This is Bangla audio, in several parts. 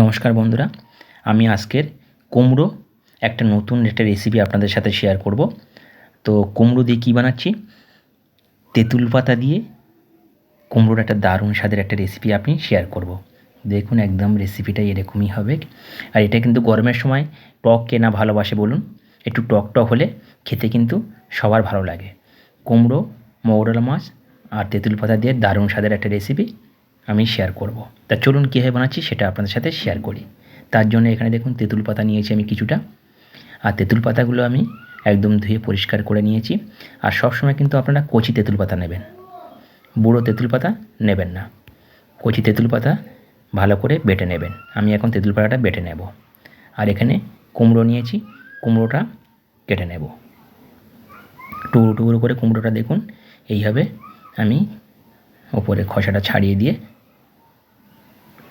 নমস্কার বন্ধুরা, আমি আজকের কুমড়ো, একটা নতুন একটা রেসিপি আপনাদের সাথে শেয়ার করব। তো কুমড়ো দিয়ে কী বানাচ্ছি? তেঁতুল পাতা দিয়ে কুমড়োর একটা দারুণ স্বাদের একটা রেসিপি আপনি শেয়ার করব। দেখুন একদম রেসিপিটা এরকমই হবে। আর এটা কিন্তু গরমের সময় টক কেনা ভালোবাসে বলুন, একটু টক টক হলে খেতে কিন্তু সবার ভালো লাগে। কুমড়ো, মৌরলা মাছ আর তেঁতুল পাতা দিয়ে দারুণ স্বাদের একটা রেসিপি আমি শেয়ার করব। তা চলুন কীভাবে বানাচ্ছি সেটা আপনাদের সাথে শেয়ার করি। তার জন্য এখানে দেখুন তেঁতুল পাতা নিয়েছি আমি কিছুটা। আর তেঁতুল পাতাগুলো আমি একদম ধুয়ে পরিষ্কার করে নিয়েছি। আর সবসময় কিন্তু আপনারা কচি তেঁতুল পাতা নেবেন। বুড়ো তেঁতুল পাতা নেবেন না। কচি তেঁতুল পাতা ভালো করে বেটে নেবেন। আমি এখন তেঁতুল পাতাটা বেটে নেব। আর এখানে কুমড়ো নিয়েছি। কুমড়োটা কেটে নেব। টুকরো টুকরো করে কুমড়োটা দেখুন। এইভাবে আমি ওপরে খসাটা ছাড়িয়ে দিয়ে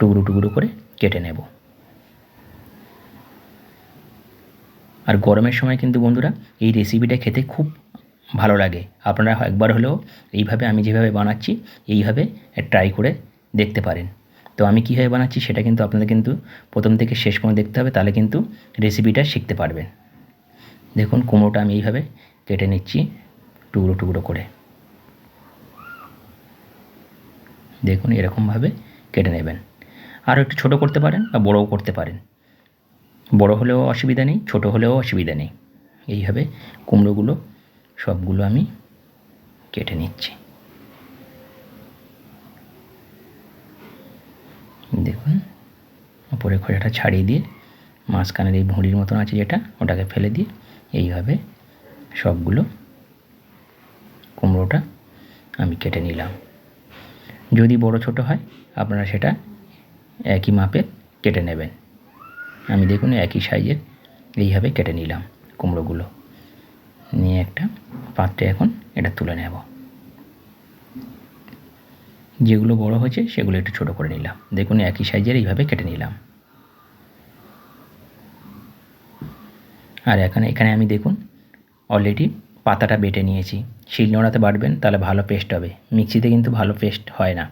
টুকরো টুকরো করে কেটে নেব। আর গরমের সময় কিন্তু বন্ধুরা, এই রেসিপিটা খেতে খুব ভালো লাগে। আপনারা একবার হলেও এইভাবে আমি যেভাবে বানাচ্ছি, এইভাবে ট্রাই করে দেখতে পারেন। তো আমি কীভাবে বানাচ্ছি সেটা কিন্তু আপনাদের কিন্তু প্রথম থেকে শেষ পর্যন্ত দেখতে হবে, তাহলে কিন্তু রেসিপিটা শিখতে পারবেন। দেখুন, কুমড়োটা আমি এইভাবে কেটে নিচ্ছি টুকরো টুকরো করে। দেখুন, এরকমভাবে কেটে নেবেন। আরও একটু ছোটো করতে পারেন বা বড়ও করতে পারেন। বড় হলেও অসুবিধা নেই, ছোট হলেও অসুবিধা নেই। এইভাবে কুমড়োগুলো সবগুলো আমি কেটে নিচ্ছি। দেখুন উপরে খোসাটা ছাড়িয়ে দিয়ে মাঝখানের এই ভুঁড়ির মতন আছে যেটা, ওটাকে ফেলে দিয়ে এইভাবে সবগুলো কুমড়োটা আমি কেটে নিলাম। যদি বড় ছোট হয়, আপনারা সেটা একই মাপে কেটে নেবেন। আমি দেখুন একই সাইজের এইভাবে কেটে নিলাম কুমড়োগুলো। নিয়ে একটা পাত্রে এখন এটা তুলে নেব। যেগুলো বড় হয়েছে সেগুলো একটু ছোট করে নিলাম। দেখুন একই সাইজের এইভাবে কেটে নিলাম। আর এখানে এখানে আমি দেখুন অলরেডি পাতাটা বেটে নিয়েছি। শিলনোড়াতে বাটবেন তাহলে ভালো পেস্ট হবে। মিক্সিতে কিন্তু ভালো পেস্ট হয় না।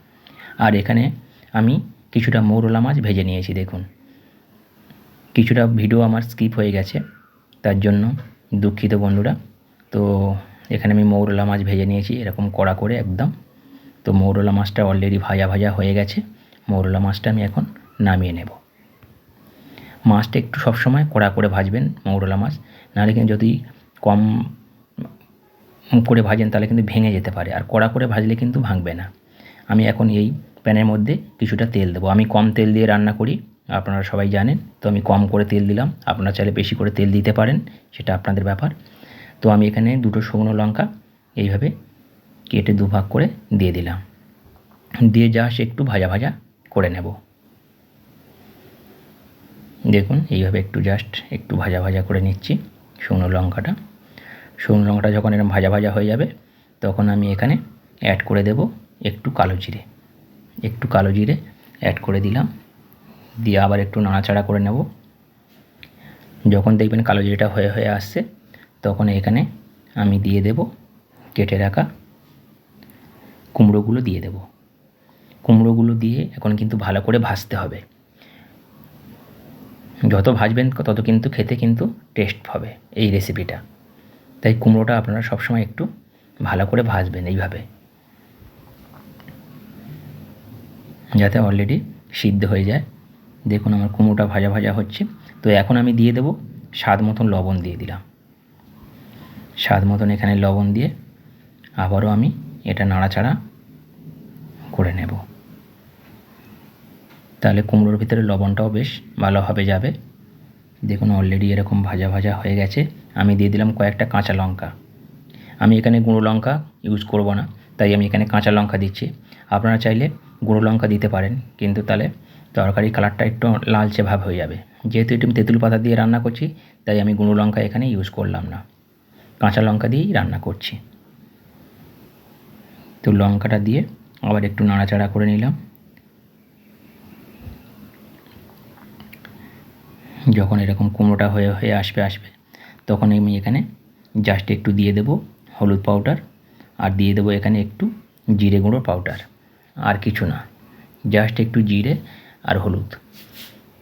আর এখানে আমি কিছুটা মৌরলা মাছ ভেজে নিয়েছি, দেখুন। কিছুটা ভিডিও আমার স্কিপ হয়ে গেছে, তার জন্য দুঃখিত বন্ধুরা। তো এখানে আমি মৌরলা মাছ ভেজে নিয়েছি, এরকম কড়া করে একদম। তো মৌরলা মাছটা অলরেডি ভাজা ভাজা হয়ে গেছে, মৌরলা মাছটা আমি এখন নামিয়ে নেব। মাছটা একটু সবসময় কড়া করে ভাজবেন মৌরলা মাছ, নাহলে কিন্তু যদি কম করে ভাজেন তাহলে কিন্তু ভেঙে যেতে পারে, আর কড়া করে ভাজলে কিন্তু ভাঙবে না। আমি এখন এই প্যানের মধ্যে কিছুটা তেল দেবো। আমি কম তেল দিয়ে রান্না করি, আপনারা সবাই জানেন। তো আমি কম করে তেল দিলাম, আপনারা চাইলে বেশি করে তেল দিতে পারেন, সেটা আপনাদের ব্যাপার। তো আমি এখানে দুটো শুকনো লঙ্কা এইভাবে কেটে দুভাগ করে দিয়ে দিলাম। দিয়ে জাস্ট একটু ভাজা ভাজা করে নেব। দেখুন, এইভাবে একটু জাস্ট একটু ভাজা ভাজা করে নিচ্ছি শুকনো লঙ্কাটা। শুকনো লঙ্কাটা যখন এরকম ভাজা ভাজা হয়ে যাবে, তখন আমি এখানে অ্যাড করে দেব একটু কালো জিরে। একটু কালো জিরে অ্যাড করে দিলাম। দিয়ে আবার একটু নাড়াচাড়া করে নেব। যখন দেখবেন কালো জিরেটা হয়ে হয়ে আসছে, তখন এখানে আমি দিয়ে দেব কেটে রাখা কুমড়োগুলো দিয়ে দেব। কুমড়োগুলো দিয়ে এখন কিন্তু ভালো করে ভাজতে হবে। যত ভাজবেন তত কিন্তু খেতে কিন্তু টেস্ট হবে এই রেসিপিটা তাই কুমড়োটা আপনারা সবসময় একটু ভালো করে ভাজবেন এইভাবে। যাতে অলরেডি সিদ্ধ হয়ে যায়। দেখুন আমার কুমড়োটা ভাজা ভাজা হচ্ছে। তো এখন আমি দিয়ে দেবো স্বাদ মতন লবণ দিয়ে দিলাম। স্বাদ মতন এখানে লবণ দিয়ে আবারও আমি এটা নাড়াচাড়া করে নেব। তাহলে কুমড়োর ভিতরে লবণটাও বেশ ভালোভাবে যাবে। দেখুন অলরেডি এরকম ভাজা ভাজা হয়ে গেছে। আমি দিয়ে দিলাম কয়েকটা কাঁচা লঙ্কা। আমি এখানে গুঁড়ো লঙ্কা ইউজ করব না, তাই আমি এখানে কাঁচা লঙ্কা দিচ্ছি। আপনারা চাইলে গুঁড়ো লঙ্কা দিতে পারেন, কিন্তু তাহলে তরকারি কালারটা একটু লালচে ভাব হয়ে যাবে। যেহেতু একটু তেঁতুল পাতা দিয়ে রান্না করছি, তাই আমি গুঁড়ো লঙ্কা এখানে ইউজ করলাম না। কাঁচা লঙ্কা দিয়েই রান্না করছি। তো লঙ্কাটা দিয়ে আবার একটু নাড়াচাড়া করে নিলাম। যখন এরকম কুমড়োটা হয়ে হয়ে আসবে আসবে, তখন আমি এখানে জাস্ট একটু দিয়ে দেব হলুদ পাউডার আর দিয়ে দেবো এখানে একটু জিরে গুঁড়ো পাউডার আর কিছু না। জাস্ট একটু জিরে আর হলুদ।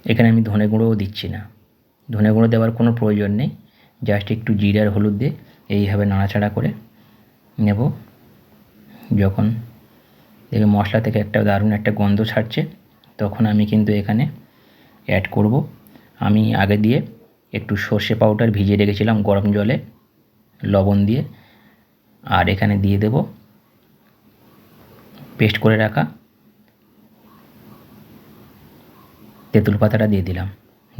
এখানে আমি ধনে গুঁড়োও দিচ্ছি না। ধনে গুঁড়ো দেওয়ার কোনো প্রয়োজন নেই। জাস্ট একটু জিরে আর হলুদ দিয়ে এইভাবে নাড়াচাড়া করে নেব। যখন দেখবে মশলা থেকে একটা দারুণ একটা গন্ধ ছাড়ছে, তখন আমি কিন্তু এখানে অ্যাড করব। আমি আগে দিয়ে একটু সর্ষে পাউডার ভিজিয়ে রেখেছিলাম গরম জলে, লবণ দিয়ে। আর এখানে দিয়ে দেব পেস্ট করে রাখা তেঁতুল পাতাটা দিয়ে দিলাম।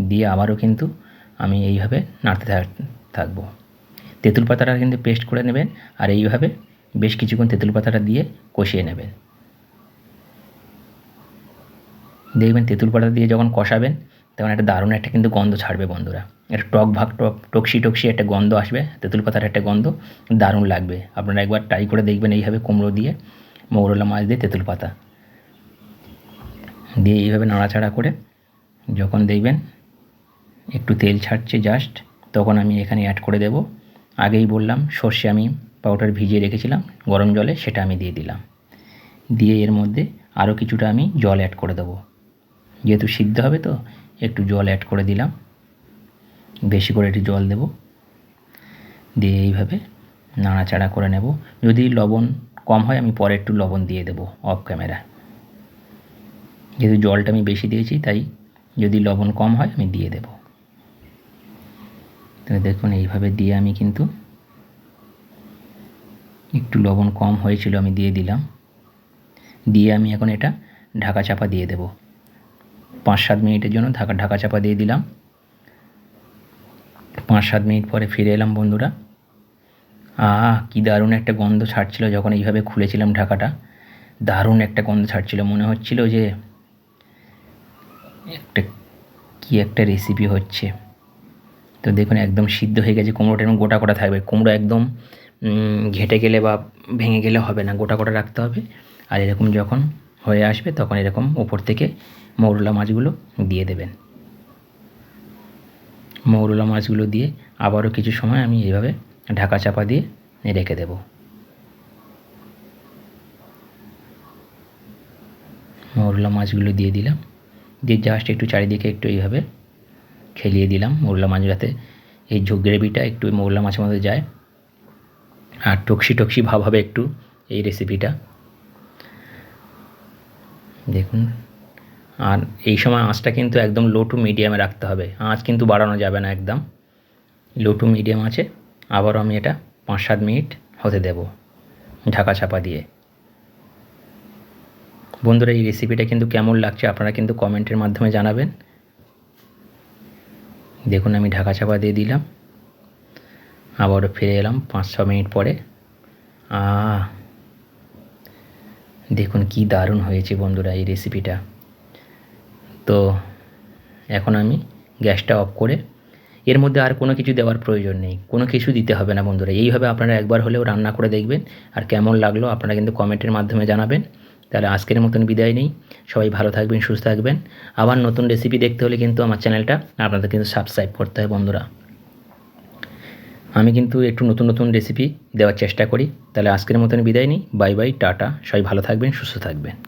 দিয়ে আবারও কিন্তু আমি এইভাবে নাড়তে থাক- থাকব। তেঁতুল পাতাটা কিন্তু পেস্ট করে নেবেন আর এইভাবে বেশ কিছুক্ষণ তেঁতুল পাতাটা দিয়ে কষিয়ে নেবেন। দেখবেন তেঁতুল পাতা দিয়ে যখন কষাবেন, তখন একটা দারুণ একটা কিন্তু গন্ধ ছাড়বে বন্ধুরা। একটা টক ভাগ, টক টকসি টকসি একটা গন্ধ আসবে, তেঁতুল পাতার একটা গন্ধ দারুণ লাগবে। আপনারা একবার ট্রাই করে দেখবেন এইভাবে কুমড়ো দিয়ে। মৌরলা মাছ দিয়ে তেঁতুল পাতা। দিয়ে এইভাবে নাড়াচাড়া করে যখন দেখবেন একটু তেল ছাড়ছে জাস্ট তখন আমি এখানে অ্যাড করে দেব। আগেই বললাম, সর্ষে আমি পাউডার ভিজিয়ে রেখেছিলাম, গরম জলে সেটা আমি দিয়ে দিলাম। দিয়ে এর মধ্যে আরও কিছুটা আমি জল অ্যাড করে দেবো। যেহেতু সিদ্ধ হবে তো, একটু জল অ্যাড করে দিলাম। বেশি করে একটু জল দেব। দিয়ে এইভাবে নাড়াচাড়া করে নেব। যদি লবণ কম হয়, আমি পরে একটু লবণ দিয়ে দেবো অফ ক্যামেরা যেহেতু জলটা আমি বেশি দিয়েছি, তাই যদি লবণ কম হয়, আমি দিয়ে দেব। তাহলে দেখুন, এইভাবে দিয়ে আমি কিন্তু একটু লবণ কম হয়েছিল, আমি দিয়ে দিলাম। দিয়ে আমি এখন এটা ঢাকা চাপা দিয়ে দেব। পাঁচ সাত মিনিটের জন্য ঢাকা ঢাকা চাপা দিয়ে দিলাম। পাঁচ সাত মিনিট পরে ফিরে এলাম বন্ধুরা। আহ, কী দারুণ একটা গন্ধ ছাড়ছিল যখন এইভাবে খুলেছিলাম ঢাকাটা। দারুণ একটা গন্ধ ছাড়ছিল। মনে হচ্ছিল যে একটা কী একটা রেসিপি হচ্ছে। তো দেখুন, একদম সিদ্ধ হয়ে গেছে। কুমড়োটা এরকম গোটা গোটা থাকবে। কুমড়ো একদম ঘেটে গেলে বা ভেঙে গেলে হবে না। গোটা গোটা রাখতে হবে। আর এরকম যখন হয়ে আসবে, তখন এরকম ওপর থেকে মৌরলা মাছগুলো দিয়ে দেবেন। মৌরলা মাছগুলো দিয়ে আবারও কিছু সময় আমি এইভাবে ঢাকা চাপা দিয়ে রেখে দেব। মৌরলা মাছগুলো দিয়ে দিলাম। দিয়ে জাস্ট একটু চারিদিকে একটু এইভাবে খেলিয়ে দিলাম। মৌরলা মাছ যাতে এই ঝোগ গ্রেভিটা একটু মৌরলা মাছের মধ্যে যায়। আর টকসি টকসি ভাব হবে একটু এই রেসিপিটা দেখুন, আর এই সময় আঁচটা কিন্তু একদম লো টু মিডিয়ামে রাখতে হবে। আঁচ কিন্তু বাড়ানো যাবে না একদম। লো টু মিডিয়াম আছে। আবারও আমি এটা পাঁচ সাত মিনিট হতে দেব ঢাকা চাপা দিয়ে। বন্ধুরা, এই রেসিপিটা কিন্তু কেমন লাগছে আপনারা কিন্তু কমেন্টের মাধ্যমে জানাবেন। দেখুন, আমি ঢাকা চাপা দিয়ে দিলাম। আবারও ফিরে এলাম পাঁচ ছ মিনিট পরে। আ দেখুন, কি দারুণ হয়েছে বন্ধুরা এই রেসিপিটা তো, এখন আমি গ্যাসটা অফ করে এর মধ্যে আর কোনো কিছু দেওয়ার প্রয়োজন নেই। কোনো কিছু দিতে হবে না বন্ধুরা। এইভাবে আপনারা একবার হলেও রান্না করে দেখবেন। আর কেমন লাগল আপনারা কিন্তু কমেন্টের মাধ্যমে জানাবেন। তাহলে আজকের মতন বিদায় নেই। সবাই ভালো থাকবেন, সুস্থ থাকবেন। আবার নতুন রেসিপি দেখতে হলে কিন্তু আমার চ্যানেলটা আপনাদের কিন্তু সাবস্ক্রাইব করতে হয় বন্ধুরা। আমি কিন্তু একটু নতুন নতুন রেসিপি দেওয়ার চেষ্টা করি। তাহলে আজকের মতন বিদায় নিই। Bye bye tata. সবাই ভালো থাকবেন, সুস্থ থাকবেন।